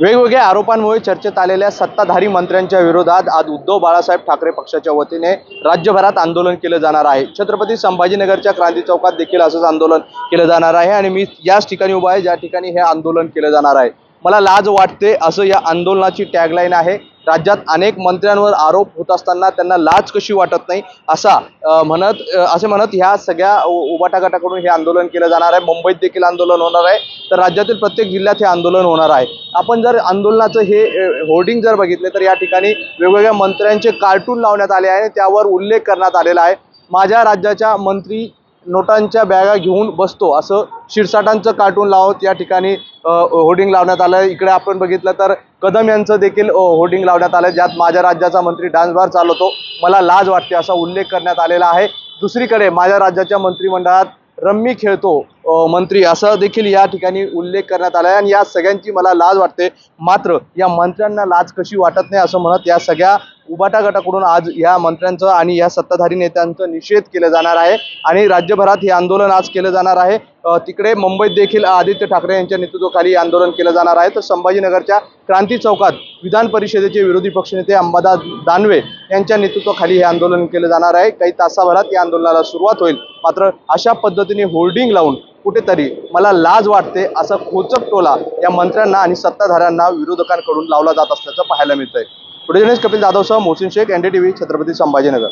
वेगवेगळ्या आरोपांमुळे चर्चेत आलेल्या सत्ताधारी मंत्र्यांच्या विरोधात आज उद्धव बाळासाहेब ठाकरे पक्षाच्या वतीने राज्यभरात आंदोलन केलं जाणार आहे. छत्रपती संभाजीनगरच्या क्रांती चौकात देखील असंच आंदोलन केलं जाणार आहे आणि मी याच ठिकाणी उभा आहे ज्या ठिकाणी हे आंदोलन केलं जाणार आहे. मला लाज वाटते असं या आंदोलनाची टॅगलाईन आहे. राज्यात अनेक मंत्र्यांवर आरोप होत असताना त्यांना लाज कशी वाटत नाही असा म्हणत असे म्हणत ह्या सगळ्या उ- उबाटा गटाकडून हे आंदोलन केलं जाणार आहे. मुंबईत देखील आंदोलन होणार आहे. तर राज्यातील प्रत्येक जिल्ह्यात हे आंदोलन होणार आहे. आपण जर आंदोलनाचं हे होर्डिंग जर बघितले तर या ठिकाणी वेगवेगळ्या मंत्र्यांचे कार्टून लावण्यात आले आहे. त्यावर उल्लेख करण्यात आलेला आहे. माझ्या राज्याच्या मंत्री नोटांच्या बॅगा घेऊन बसतो. असं शिरसाटांचं कार्टून लावत या ठिकाणी होर्डिंग लावण्यात आलं इकडे आपण बघितलं तर कदम यांचं देखील होर्डिंग लावण्यात आलं ज्यात माझ्या राज्याचा मंत्री डान्स बार चालवतो. मला लाज वाटते असा उल्लेख करण्यात आलेला आहे. दुसरीकडे माझ्या राज्याच्या मंत्रिमंडळात रम्मी खेळतो मंत्री. असं देखील या ठिकाणी उल्लेख करण्यात आला आहे आणि या सगळ्यांची मला लाज वाटते. मात्र या मंत्र्यांना लाज कशी वाटत नाही असं म्हणत या सगळ्या उबाटा गटाकडून आज या मंत्र्यांचं आणि या सत्ताधारी नेत्यांचं निषेध केलं जाणार आहे आणि राज्यभरात हे आंदोलन आज केलं जाणार आहे. तिकडे मुंबईत देखील आदित्य ठाकरे यांच्या नेतृत्वाखाली आंदोलन केलं जाणार आहे. तर संभाजीनगरच्या क्रांती चौकात विधान परिषदेचे विरोधी पक्षनेते अंबादास दानवे यांच्या नेतृत्वाखाली हे आंदोलन केलं जाणार आहे. काही तासाभरात या आंदोलनाला सुरुवात होईल. मात्र अशा पद्धतीने होर्डिंग लावून कुठेतरी मला लाज वाटते असा खोचक टोला या मंत्र्यांना आणि सत्ताधाऱ्यांना विरोधकांकडून लावला जात असल्याचं पाहायला मिळतंय. पुढे कपिल जाधवसह मोहसिन शेख एनडीटीव्ही छत्रपती संभाजीनगर.